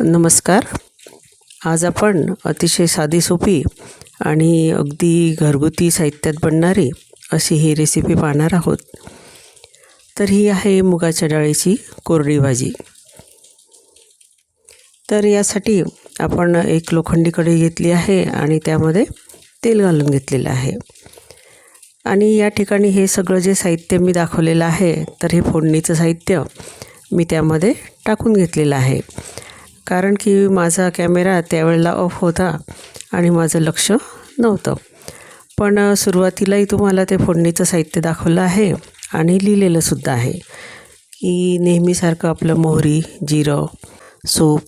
नमस्कार. आज आपण अतिशय साधी सोपी आणि अगदी घरगुती साहित्यात बनणारी अशी ही रेसिपी पाहणार आहोत. तर ही आहे मुगाच्या डाळीची कोरडी भाजी. तर यासाठी आपण एक लोखंडी कढई घेतली आहे आणि त्यामध्ये तेल घालून घेतलेलं आहे. आणि या ठिकाणी हे सगळं जे साहित्य मी दाखवलेलं आहे तर हे फोडणीचं साहित्य मी त्यामध्ये टाकून घेतलेलं आहे. कारण की माझा कॅमेरा त्यावेळेला ऑफ होता आणि माझं लक्ष नव्हतं. पण सुरुवातीलाही तुम्हाला ते फोडणीचं साहित्य दाखवलं आहे आणि लिहिलेलं सुद्धा आहे की नेहमीसारखं आपलं मोहरी जिरं सूप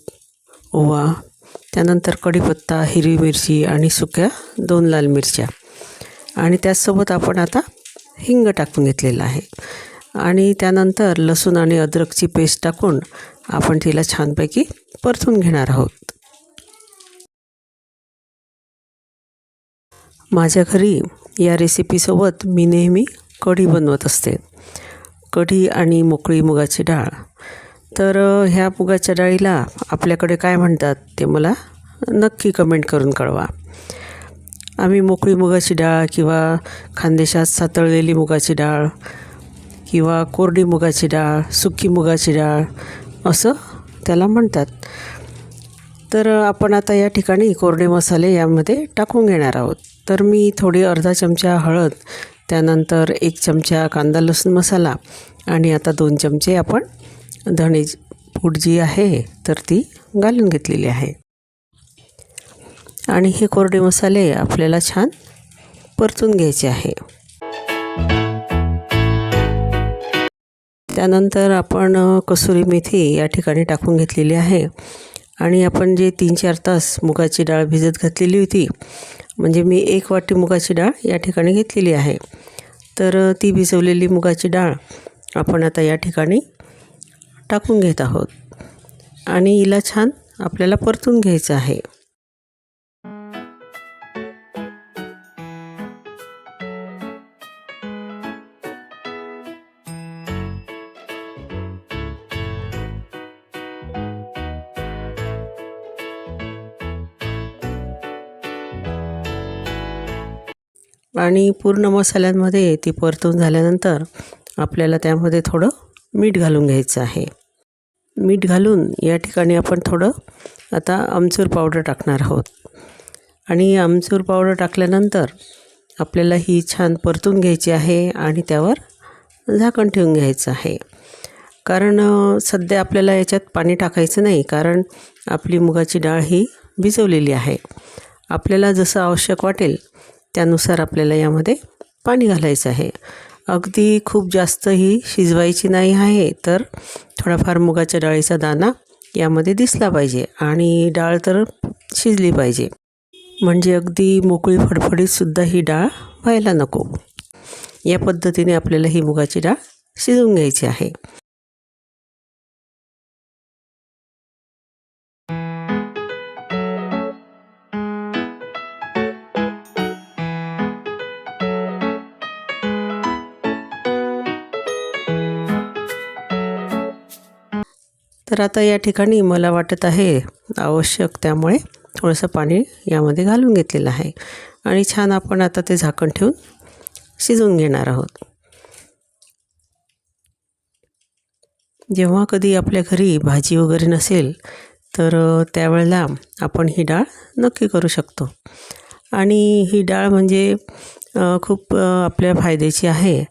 ओवा त्यानंतर कढीपत्ता हिरवी मिरची आणि सुक्या दोन लाल मिरच्या. आणि त्याचसोबत आपण आता हिंग टाकून घेतलेलं आहे. आणि त्यानंतर लसूण आणि अद्रकची पेस्ट टाकून आपण तिला छानपैकी परतून घेणार आहोत. माझ्या घरी या रेसिपीसोबत मी नेहमी कढी बनवत असते. कढी आणि मोकळी मुगाची डाळ. तर ह्या मुगाच्या डाळीला आपल्याकडे काय म्हणतात ते मला नक्की कमेंट करून कळवा. आम्ही मोकळी मुगाची डाळ किंवा खानदेशात सातळलेली मुगाची डाळ किंवा कोरडी मुगाची डाळ सुकी मुगाची डाळ असं त्याला म्हणतात. तर आपण आता या ठिकाणी कोरडे मसाले यामध्ये टाकून घेणार आहोत. तर मी थोडी अर्धा चमचा हळद त्यानंतर एक चमचा कांदा लसूण मसाला आणि आता दोन चमचे आपण धणे पूड जी आहे तर ती घालून घेतलेली आहे. आणि हे कोरडे मसाले आपल्याला छान परतून घ्यायचे आहे. त्यानंतर आपण कसुरी मेथी या ठिकाणी टाकून घेतलेली आहे. आणि आपण जे तीन चार तास मुगाची डाळ भिजत घातलेली होती म्हणजे मी एक वाटी मुगाची डाळ या ठिकाणी घेतलेली आहे. तर ती भिजवलेली मुगाची डाळ आपण आता या ठिकाणी टाकून घेत आहोत. आणि हिला छान आपल्याला परतून घ्यायचं आहे. आणि पूर्ण मसाल्यांमध्ये ती परतून झाल्यानंतर आपल्याला त्यामध्ये थोडं मीठ घालून घ्यायचं आहे. मीठ घालून या ठिकाणी आपण थोडं आता आमचूर पावडर टाकणार आहोत. आणि आमचूर पावडर टाकल्यानंतर आपल्याला ही छान परतून घ्यायची आहे आणि त्यावर झाकण ठेवून घ्यायचं आहे. कारण सध्या आपल्याला याच्यात पाणी टाकायचं नाही कारण आपली मुगाची डाळ ही भिजवलेली आहे. आपल्याला जसं आवश्यक वाटेल त्यानुसार आपल्याला यामध्ये पाणी घालायचं आहे. अगदी खूप जास्त ही शिजवायची नाही आहे तर थोडाफार मुगाच्या डाळीचा दाणा यामध्ये दिसला पाहिजे आणि डाळ तर शिजली पाहिजे. म्हणजे अगदी मोकळी फडफडीतसुद्धा ही डाळ व्हायला नको. या पद्धतीने आपल्याला ही मुगाची डाळ शिजवून घ्यायची आहे. तर आता या ठिकाणी मला वाटत आहे आवश्यक त्यामुळे थोडंसं पाणी यामध्ये घालून घेतलेलं आहे. आणि छान आपण आता ते झाकण ठेवून शिजवून घेणार आहोत. जेव्हा कधी आपल्या घरी भाजी वगैरे नसेल तर त्यावेळेला आपण ही डाळ नक्की करू शकतो. आणि ही डाळ म्हणजे खूप आपल्या फायद्याची आहे.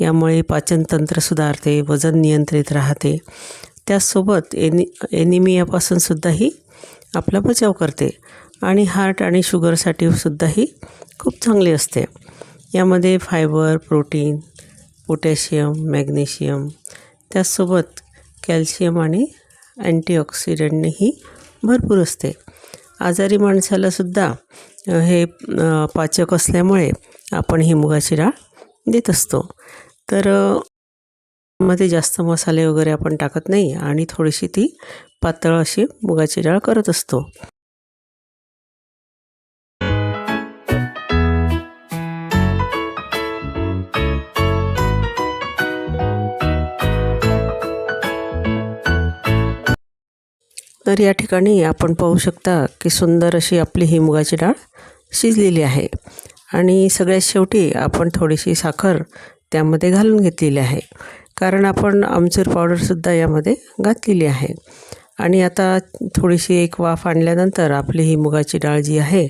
यामुळे पाचनतंत्र सुधारते वजन नियंत्रित राहते. त्याचसोबत एनि एनिमियापासून सुद्धा ही आपला बचाव करते आणि हार्ट आणि शुगरसाठी सुद्धा ही खूप चांगली असते. यामध्ये फायबर प्रोटीन पोटॅशियम मॅग्नेशियम त्याचसोबत कॅल्शियम आणि अँटीऑक्सिडंटनेही भरपूर असते. आजारी माणसालासुद्धा हे पाचक असल्यामुळे आपण ही मुगाची डाळ देत असतो. तर मध्ये जास्त मसाले वगैरे आपण टाकत नाही आणि थोडीशी ती पातळ अशी मुगाची डाळ करत असतो. तर या ठिकाणी आपण पाहू शकता की सुंदर अशी आपली ही मुगाची डाळ शिजलेली आहे. आणि सगळ्यात शेवटी आपण थोडीशी साखर त्यामध्ये घालून घेतलेली आहे. कारण आपण आमचूर पावडरसुद्धा यामध्ये घातलेली आहे. आणि आता थोडीशी एक वाफ आणल्यानंतर आपली ही मुगाची डाळ जी आहे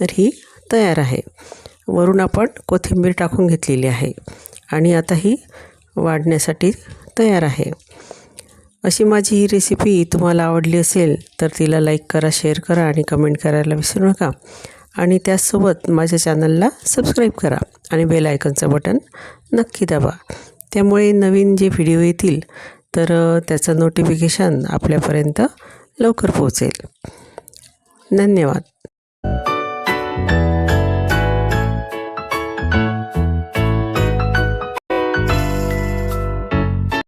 तर ही तयार आहे. वरून आपण कोथिंबीर टाकून घेतलेली आहे. आणि आता ही वाढण्यासाठी तयार आहे. अशी माझी ही रेसिपी तुम्हाला आवडली असेल तर तिला लाईक करा शेअर करा आणि कमेंट करायला विसरू नका. आणि त्याचसोबत माझ्या चॅनलला सबस्क्राईब करा आणि बेल आयकनचं बटन नक्की दाबा. त्यामुळे नवीन जे व्हिडिओ येतील तर त्याचं नोटिफिकेशन आपल्यापर्यंत लवकर पोहोचेल. धन्यवाद.